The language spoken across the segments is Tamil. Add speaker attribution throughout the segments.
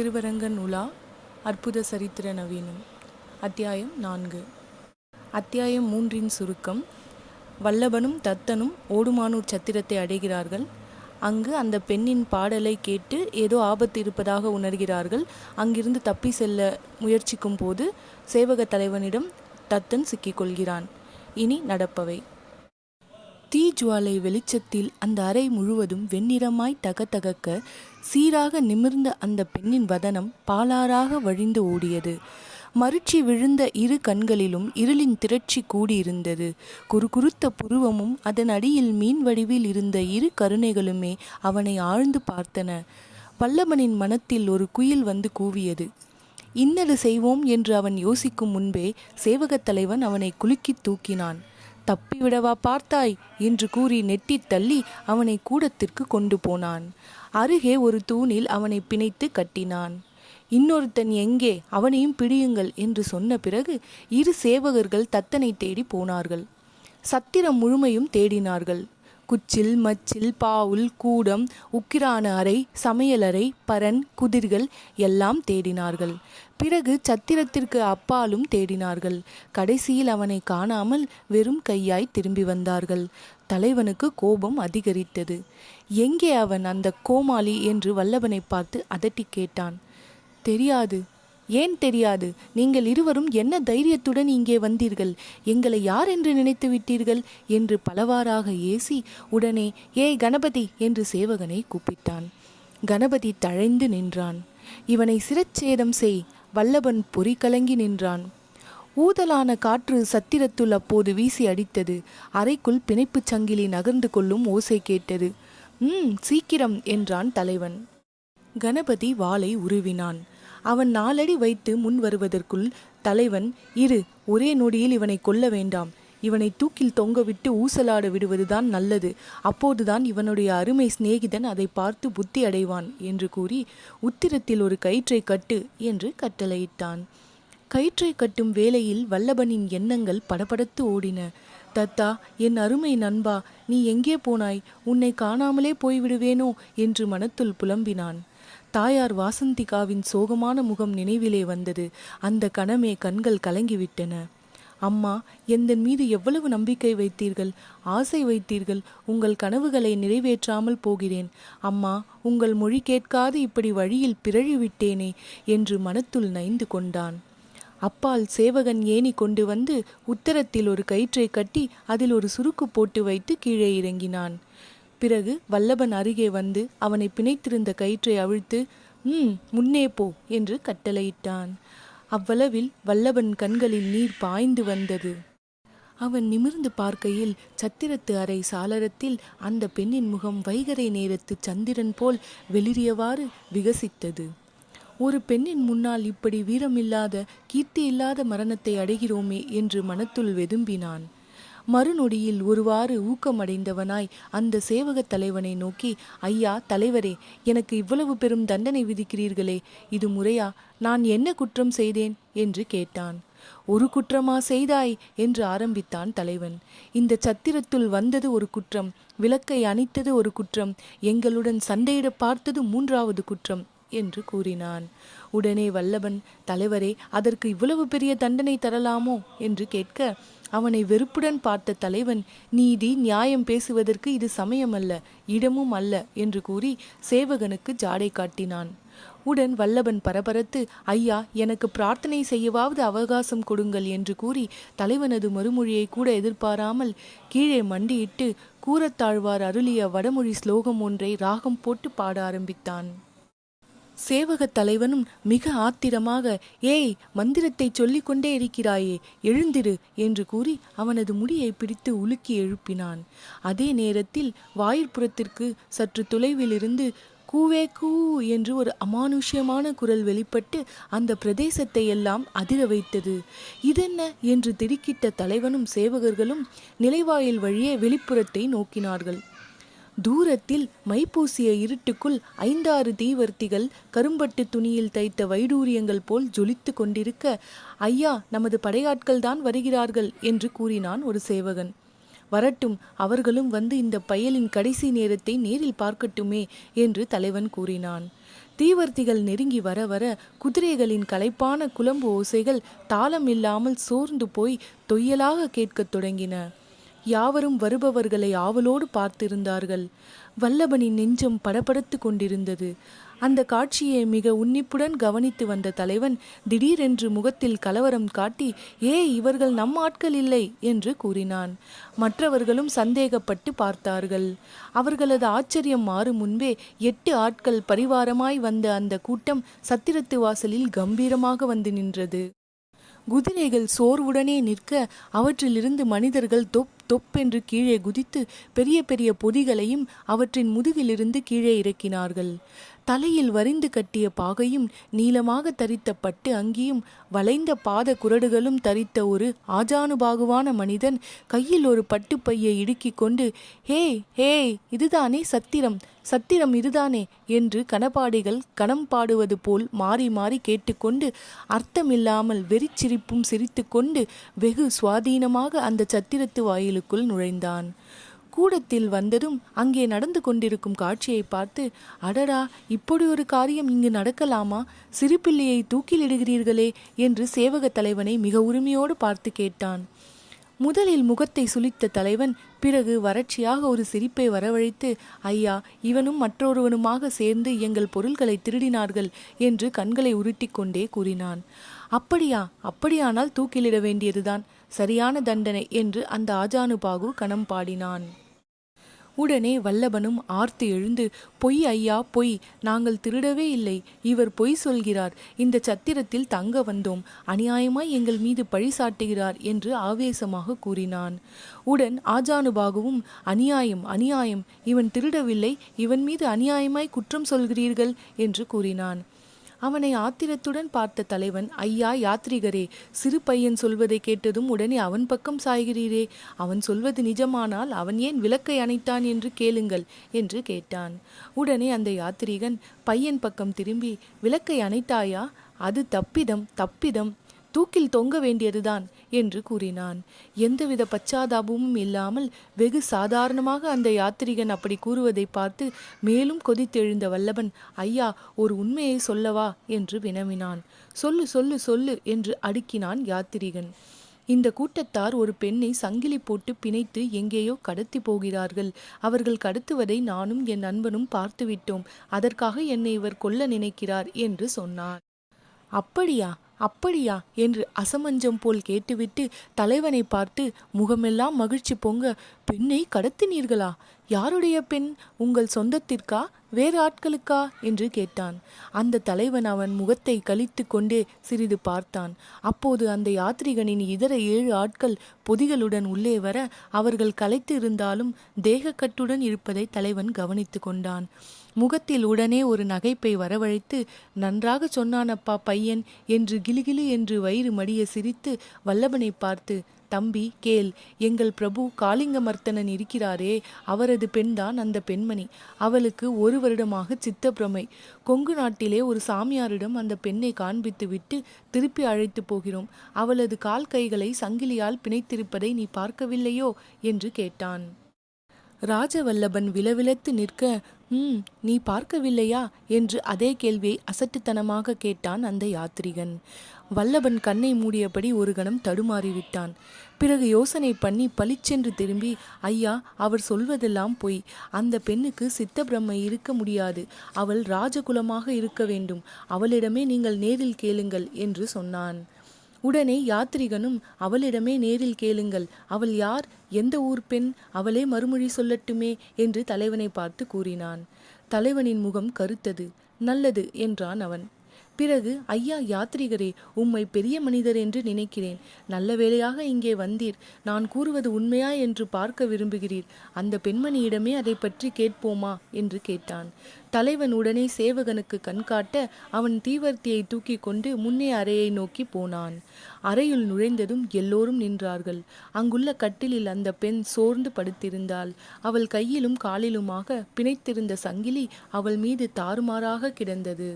Speaker 1: திருவரங்கன் உலா அற்புத சரித்திர நவீனம் அத்தியாயம் நான்கு. அத்தியாயம் மூன்றின் சுருக்கம் வல்லபனும் தத்தனும் ஓடுமானூர் சத்திரத்தை அடைகிறார்கள். அங்கு அந்த பெண்ணின் பாடலை கேட்டு ஏதோ ஆபத்து இருப்பதாக உணர்கிறார்கள். அங்கிருந்து தப்பி செல்ல முயற்சிக்கும் போது சேவக தலைவனிடம் தத்தன் சிக்கிக்கொள்கிறான் இனி நடப்பவை. தீஜுவாலை வெளிச்சத்தில் அந்த அறை முழுவதும் வெண்ணிறமாய் தகதகக்க சீராக நிமிர்ந்த அந்த பெண்ணின் வதனம் பாலாறாக வழிந்து ஓடியது. மருட்சி விழுந்த இரு கண்களிலும் இருளின் திரட்சி கூடியிருந்தது. குறுகுறுத்த புருவமும் அதன் அடியில் மீன் வடிவில் இருந்த இரு கருணைகளுமே அவனை ஆழ்ந்து பார்த்தன. வல்லவனின் மனத்தில் ஒரு குயில் வந்து கூவியது. இன்னது செய்வோம் என்று அவன் யோசிக்கும் முன்பே சேவகத் தலைவன் அவனை குலுக்கித் தூக்கினான். தப்பிவிடவா பார்த்தாய்? என்று கூறி நெட்டித் தள்ளி அவனை கூடத்திற்கு கொண்டு போனான். அருகே ஒரு தூணில் அவனை பிணைத்து கட்டினான். இன்னொருத்தன் எங்கே? அவனையும் பிடியுங்கள் என்று சொன்ன பிறகு இரு சேவகர்கள் தத்தனை தேடி போனார்கள். சத்திரம் முழுமையும் தேடினார்கள். குச்சில் மச்சில் பாவுல் கூடம் உக்கிரான அறை சமையலறை பரன் குதிர்கள் எல்லாம் தேடினார்கள். பிறகு சத்திரத்திற்கு அப்பாலும் தேடினார்கள். கடைசியில் அவனை காணாமல் வெறும் கையாய் திரும்பி வந்தார்கள். தலைவனுக்கு கோபம் அதிகரித்தது. எங்கே அவன் அந்த கோமாளி என்று வல்லவனை பார்த்து அதட்டி கேட்டான். தெரியாது. ஏன் தெரியாது? நீங்கள் இருவரும் என்ன தைரியத்துடன் இங்கே வந்தீர்கள்? எங்களை யார் என்று நினைத்து விட்டீர்கள்? என்று பலவாறாக ஏசி உடனே ஏய் கணபதி! என்று சேவகனை கூப்பிட்டான். கணபதி தழைந்து நின்றான். இவனை சிரச்சேதம் செய் வல்லபன் பொறி கலங்கி நின்றான். ஊதலான காற்று சத்திரத்துள் அப்போது வீசி அடித்தது. அறைக்குள் பிணைப்புச் சங்கிலி நகர்ந்து கொள்ளும் ஓசை கேட்டது. ம் சீக்கிரம்! என்றான் தலைவன். கணபதி வாளை உருவினான். அவன் நாலடி வைத்து முன் வருவதற்குள் தலைவன் இரு ஒரே நொடியில் இவனை கொல்ல வேண்டாம். இவனை தூக்கில் தொங்கவிட்டு ஊசலாட விடுவதுதான் நல்லது. அப்போதுதான் இவனுடைய அருமை சிநேகிதன் அதை பார்த்து புத்தி அடைவான் என்று கூறி உத்திரத்தில் ஒரு கயிற்றை கட்டு என்று கட்டளையிட்டான். கயிற்றை கட்டும் வேளையில் வல்லபனின் எண்ணங்கள் படபடத்து ஓடின. தத்தா என் அருமை நண்பா நீ எங்கே போனாய்? உன்னை காணாமலே போய்விடுவேனோ? என்று மனத்துள் புலம்பினான். தாயார் வாசந்திகாவின் சோகமான முகம் நினைவிலே வந்தது. அந்த கணமே கண்கள் கலங்கிவிட்டன. அம்மா எந்தன் மீது எவ்வளவு நம்பிக்கை வைத்தீர்கள்? ஆசை வைத்தீர்கள். உங்கள் கனவுகளை நிறைவேற்றாமல் போகிறேன். அம்மா உங்கள் மொழி கேட்காது இப்படி வழியில் பிறழிவிட்டேனே என்று மனத்துள் நைந்து கொண்டான். அப்பால் சேவகன் ஏணி கொண்டு வந்து உத்தரத்தில் ஒரு கயிற்றை கட்டி அதில் ஒரு சுருக்கு போட்டு வைத்து கீழே இறங்கினான். பிறகு வல்லபன் அருகே வந்து அவனை பிணைத்திருந்த கயிற்றை அவிழ்த்து ம் முன்னே போ என்று கட்டளையிட்டான். அவ்வளவில் வல்லபன் கண்களில் நீர் பாய்ந்து வந்தது. அவன் நிமிர்ந்து பார்க்கையில் சத்திரத்து அறை சாளரத்தில் அந்த பெண்ணின் முகம் வைகரை நேரத்து சந்திரன் போல் வெளிரியவாறு விகசித்தது. ஒரு பெண்ணின் முன்னால் இப்படி வீரமில்லாத கீர்த்தி இல்லாத மரணத்தை அடைகிறோமே என்று மனத்துள் வெதும்பினான். மறுநொடியில் ஒருவாறு ஊக்கமடைந்தவனாய் அந்த சேவகத் தலைவனை நோக்கி ஐயா தலைவரே எனக்கு இவ்வளவு பெரும் தண்டனை விதிக்கிறீர்களே இது முறையா? நான் என்ன குற்றம் செய்தேன்? என்று கேட்டான். ஒரு குற்றமா செய்தாய்? என்று ஆரம்பித்தான் தலைவன். இந்த சத்திரத்துள் வந்தது ஒரு குற்றம் விளக்கை அணித்தது ஒரு குற்றம் எங்களுடன் சண்டையிட பார்த்தது மூன்றாவது குற்றம் என்று கூறினான். உடனே வல்லவன் தலைவரே அதற்கு இவ்வளவு பெரிய தண்டனை தரலாமோ? என்று கேட்க அவனை வெறுப்புடன் பார்த்த தலைவன் நீதி நியாயம் பேசுவதற்கு இது சமயமல்ல இடமும் அல்ல என்று கூறி சேவகனுக்கு ஜாடை காட்டினான். உடன் வல்லபன் பரபரத்து ஐயா எனக்கு பிரார்த்தனை செய்யவாவது அவகாசம் கொடுங்கள் என்று கூறி தலைவனது மறுமொழியை கூட எதிர்பாராமல் கீழே மண்டியிட்டு கூறத்தாழ்வார் அருளிய வடமொழி ஸ்லோகம் ஒன்றை ராகம் போட்டு பாட ஆரம்பித்தான். சேவகத் தலைவனும் மிக ஆத்திரமாக ஏய் மந்திரத்தை சொல்லிக் கொண்டே இருக்கிறாயே எழுந்திரு என்று கூறி அவனது முடியை பிடித்து உலுக்கி எழுப்பினான். அதே நேரத்தில் வாயிற்புறத்திற்கு சற்று தொலைவிலிருந்து கூவே கூ என்று ஒரு அமானுஷ்யமான குரல் வெளிப்பட்டு அந்த பிரதேசத்தை எல்லாம் அதிர வைத்தது. இதென்ன? என்று திடுக்கிட்ட தலைவனும் சேவகர்களும் நிலைவாயில் வழியே வெளிப்புறத்தை நோக்கினார்கள். தூரத்தில் மைப்பூசிய இருட்டுக்குள் ஐந்தாறு தீவர்த்திகள் கரும்பட்டு துணியில் தைத்த வைடூரியங்கள் போல் ஜொலித்து கொண்டிருக்க ஐயா நமது படையாட்கள் தான் வருகிறார்கள் என்று கூறினான் ஒரு சேவகன். வரட்டும் அவர்களும் வந்து இந்த பயலின் கடைசி நேரத்தை நேரில் பார்க்கட்டுமே என்று தலைவன் கூறினான். தீவர்த்திகள் நெருங்கி வர வர குதிரைகளின் களைப்பான குழம்பு ஓசைகள் தாளம் இல்லாமல் சோர்ந்து போய் தொய்யலாக கேட்கத் தொடங்கின. யாவரும் வருபவர்களை ஆவலோடு பார்த்திருந்தார்கள். வல்லபனின் நெஞ்சம் படபடத்து கொண்டிருந்தது. அந்த காட்சியை மிக உன்னிப்புடன் கவனித்து வந்த தலைவன் திடீரென்று முகத்தில் கலவரம் காட்டி ஏ இவர்கள் நம் ஆட்கள் இல்லை என்று கூறினான். மற்றவர்களும் சந்தேகப்பட்டு பார்த்தார்கள். அவர்களது ஆச்சரியம் மாறும் முன்பே எட்டு ஆட்கள் பரிவாரமாய் வந்த அந்த கூட்டம் சத்திரத்து வாசலில் கம்பீரமாக வந்து நின்றது. குதிரைகள் சோர்வுடனே நிற்க அவற்றிலிருந்து மனிதர்கள் தொப் தொப்பென்று கீழே குதித்து பெரிய பெரிய பொதிகளையும் அவற்றின் முதுகிலிருந்து கீழே இறக்கினார்கள். தலையில் வரிந்து கட்டிய பாகையும் நீளமாக தரித்த பட்டு அங்கியும் வளைந்த பாத குரடுகளும் தரித்த ஒரு ஆஜானுபாகுவான மனிதன் கையில் ஒரு பட்டுப்பையை இடுக்கிக் கொண்டு ஹே ஹே இதுதானே சத்திரம் சத்திரம் இதுதானே? என்று கனபாடிகள் கணம் பாடுவது போல் மாறி மாறி கேட்டுக்கொண்டு அர்த்தமில்லாமல் வெறிச்சிரிப்பும் சிரித்துக்கொண்டு வெகு சுவாதீனமாக அந்த சத்திரத்து வாயிலுக்குள் நுழைந்தான். கூடத்தில் வந்ததும் அங்கே நடந்து கொண்டிருக்கும் காட்சியை பார்த்து அடடா இப்படி ஒரு காரியம் இங்கு நடக்கலாமா? சிறுபிள்ளையை தூக்கிலிடுகிறீர்களே என்று சேவக தலைவனை மிக உரிமையோடு பார்த்து கேட்டான். முதலில் முகத்தை சுளித்த தலைவன் பிறகு வறட்சியாக ஒரு சிரிப்பை வரவழைத்து ஐயா இவனும் மற்றொருவனுமாக சேர்ந்து எங்கள் பொருள்களை திருடினார்கள் என்று கண்களை உருட்டிக்கொண்டே கூறினான். அப்படியா அப்படியானால் தூக்கிலிட வேண்டியதுதான். சரியான தண்டனை என்று அந்த ஆஜானுபாகு கணம் பாடினான். உடனே வல்லபனும் ஆர்த்து எழுந்து பொய் ஐயா பொய் நாங்கள் திருடவே இல்லை. இவர் பொய் சொல்கிறார். இந்த சத்திரத்தில் தங்க வந்தோம். அநியாயமாய் எங்கள் மீது பழி சாட்டுகிறார் என்று ஆவேசமாக கூறினான். உடன் ஆஜானுபாகுவும் அநியாயம் அநியாயம். இவன் திருடவில்லை. இவன் மீது அநியாயமாய் குற்றம் சொல்கிறீர்கள் என்று கூறினான். அவனை ஆத்திரத்துடன் பார்த்த தலைவன் ஐயா யாத்ரிகரே சிறு பையன் சொல்வதை கேட்டதும் உடனே அவன் பக்கம் சாய்கிறீரே. அவன் சொல்வது நிஜமானால் அவன் ஏன் விளக்கை அணைத்தான் என்று கேளுங்கள் என்று கேட்டான். உடனே அந்த யாத்ரீகன் பையன் பக்கம் திரும்பி விளக்கை அணைத்தாயா? அது தப்பிதம் தப்பிதம். தூக்கில் தொங்க வேண்டியதுதான் என்று கூறினான். எந்தவித பச்சாதாபமும் இல்லாமல் வெகு சாதாரணமாக அந்த யாத்திரிகன் அப்படி கூறுவதை பார்த்து மேலும் கொதித்தெழுந்த வல்லபன் ஐயா ஒரு உண்மையை சொல்லவா? என்று வினவினான். சொல்லு சொல்லு சொல்லு என்று அடுக்கினான் யாத்திரிகன். இந்த கூட்டத்தார் ஒரு பெண்ணை சங்கிலி போட்டு பிணைத்து எங்கேயோ கடத்தி போகிறார்கள். அவர்கள் கடத்துவதை நானும் என் நண்பனும் பார்த்துவிட்டோம். அதற்காக என்னை இவர் கொல்ல நினைக்கிறார் என்று சொன்னார். அப்படியா? அப்படியா? என்று அசமஞ்சம் போல் கேட்டுவிட்டு தலைவனை பார்த்து முகமெல்லாம் மகிழ்ச்சி பொங்க பெண்ணை கடத்தினீர்களா? யாருடைய பெண் உங்கள் சொந்தத்திற்கா வேறு ஆட்களுக்கா? என்று கேட்டான். அந்த தலைவன் அவன் முகத்தை கழித்து கொண்டே சிறிது பார்த்தான். அப்போது அந்த யாத்ரிகனின் இதர ஏழு ஆட்கள் பொதிகளுடன் உள்ளே வர அவர்கள் களைத்து இருந்தாலும் தேகக்கட்டுடன் இருப்பதை தலைவன் கவனித்து கொண்டான். முகத்தில் உடனே ஒரு நகைப்பை வரவழைத்து நன்றாக சொன்னானப்பா பையன் என்று கிலுகிலு என்று வயிறு மடிய சிரித்து வல்லபனை பார்த்து தம்பி கேள். எங்கள் பிரபு காளிங்கமர்த்தனன் இருக்கிறாரே. அவரது பெண்தான் அந்த பெண்மணி. அவளுக்கு ஒரு வருடமாக சித்தப்பிரமை. கொங்கு நாட்டிலே ஒரு சாமியாரிடம் அந்த பெண்ணை காண்பித்து விட்டு திருப்பி அழைத்து போகிறோம். அவளது கால் கைகளை சங்கிலியால் பிணைத்திருப்பதை நீ பார்க்கவில்லையோ? என்று கேட்டான். ராஜவல்லபன் விலவிலத்து நிற்க ம் நீ பார்க்கவில்லையா? என்று அதே கேள்வியை அசட்டுத்தனமாக கேட்டான் அந்த யாத்ரிகன். வல்லபன் கண்ணை மூடியபடி ஒரு கணம் தடுமாறிவிட்டான். பிறகு யோசனை பண்ணி பளிச்சென்று திரும்பி ஐயா அவர் சொல்வதெல்லாம் பொய். அந்த பெண்ணுக்கு சித்த பிரம்மை இருக்க முடியாது. அவள் ராஜகுலமாக இருக்க வேண்டும். அவளிடமே நீங்கள் நேரில் கேளுங்கள் என்று சொன்னான். உடனே யாத்ரிகனும் அவளிடமே நேரில் கேளுங்கள். அவள் யார்? எந்த ஊர் பெண்? அவளே மறுமொழி சொல்லட்டுமே என்று தலைவனை பார்த்து கூறினான். தலைவனின் முகம் கருத்தது. நல்லது என்றான் அவன். பிறகு ஐயா யாத்ரிகரே உம்மை பெரிய மனிதர் என்று நினைக்கிறேன். நல்ல வேளையாக இங்கே வந்தீர். நான் கூறுவது உண்மையா என்று பார்க்க விரும்புகிறீர். அந்த பெண்மணியிடமே அதை பற்றி கேட்போமா? என்று கேட்டான். தலைவன் உடனே சேவகனுக்கு கண்காட்ட அவன் தீவர்த்தியை தூக்கி கொண்டு முன்னே அறையை நோக்கி போனான். அறையுள் நுழைந்ததும் எல்லோரும் நின்றார்கள். அங்குள்ள கட்டிலில் அந்த பெண் சோர்ந்து படுத்திருந்தாள். அவள் கையிலும் காலிலுமாக பிணைத்திருந்த சங்கிலி அவள் மீது தாறுமாறாக கிடந்தது.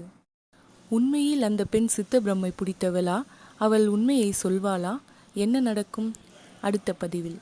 Speaker 1: உண்மையில் அந்த பெண் சித்த பிரம்மை பிடித்தவளா? அவள் உண்மையை சொல்வாளா? என்ன நடக்கும்? அடுத்த பதிவில்.